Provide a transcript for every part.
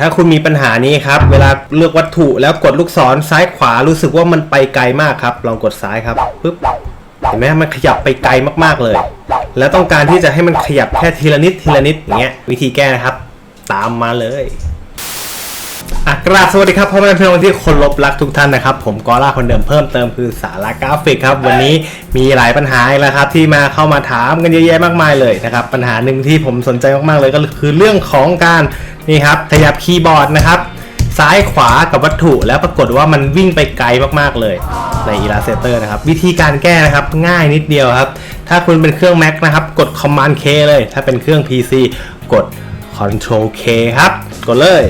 ถ้าคุณมีปัญหานี้ครับ เวลาเลือกวัตถุแล้วกดลูกศรซ้ายขวารู้สึกว่ามันไปไกลมากครับ ลองกดซ้ายครับปึ๊บเห็นไหมมันขยับไปไกลมากๆเลย แล้วต้องการที่จะให้มันขยับแค่ทีละนิดทีละนิดอย่างเงี้ยวิธีแก้นะครับ ตามมาเลย อะกราบสวัสดีครับพ่อแม่พี่น้องที่คนลบรักทุกท่านนะครับ ผมกอล่าคนเดิมเพิ่มเติมคือสาระกราฟิกครับ วันนี้มีหลายปัญหาอีกแล้วครับ ที่มาเข้ามาถามกันเยอะแยะมากมายเลยนะครับ ปัญหาหนึ่งที่ผมสนใจมากๆเลยก็คือเรื่องของการนี่ครับขยับคีย์บอร์ดนะครับ ซ้ายขวากับวัตถุแล้วปรากฏว่ามันวิ่งไปไกลมากๆเลยใน Illustrator นะครับ วิธีการแก้นะครับง่ายนิดเดียวครับ ถ้าคุณเป็นเครื่อง Mac นะครับ กด Command K เลย ถ้าเป็นเครื่อง PC กด Control K ครับ กดเลย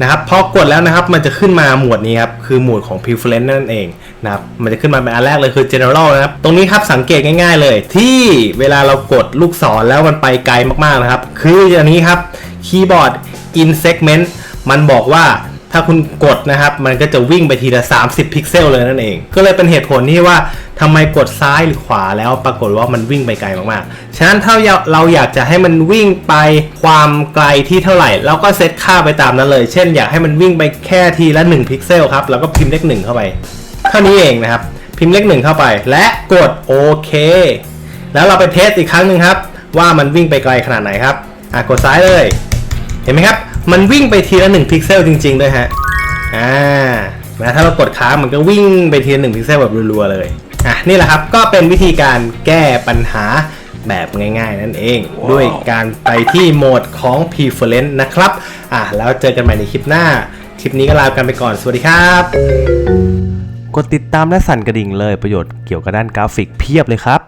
นะครับพอกดแล้วนะครับมันจะขึ้นมาหมวดนี้ครับคือหมวดของ preference นั่นเองนะครับมันจะขึ้นมาเป็นอันแรกเลยคือ general นะครับตรงนี้ครับสังเกตง่าย ๆ เลย ที่เวลาเรากดลูกศรแล้วมันไปไกลมากๆนะครับ คืออย่างนี้ครับคีย์บอร์ด in segment มันบอกว่า ถ้าคุณกดนะครับ มันก็จะวิ่งไปทีละ 30 พิกเซลเลยนั่นเอง ก็เลยเป็นเหตุผลที่ว่าทำไมกดซ้ายหรือขวาแล้วปรากฏว่ามันวิ่งไปไกลมากๆ ฉะนั้นถ้าเราอยากจะให้มันวิ่งไปความไกลที่เท่าไหร่เราก็เซตค่าไปตามนั้นเลย เช่นอยากให้มันวิ่งไปแค่ทีละ 1 พิกเซลครับ แล้วก็พิมพ์เลข1เข้าไป เท่านี้เองนะครับ พิมพ์เลข1เข้าไป และกดโอเค แล้วเราไปเทสอีกครั้งหนึ่งครับ ว่ามันวิ่งไปไกลขนาดไหนครับ อะกดซ้ายเลย เห็นไหมครับ มันวิ่งไปทีละ1พิกเซลจริง ๆ ด้วยฮะ อ่านะถ้าเรากดค้างมันก็วิ่งไปทีละ1พิกเซลแบบรัวๆเลย อะ นี่แหละครับ ก็เป็นวิธีการแก้ปัญหาแบบง่ายๆ นั่นเองด้วยการไปที่โหมดของ preference นะครับ อะ แล้วเจอกันใหม่ในคลิปหน้า คลิปนี้ก็ลากันไปก่อน สวัสดีครับ กดติดตามและสั่นกระดิ่งเลยประโยชน์เกี่ยวกับด้านกราฟิกเพียบเลยครับ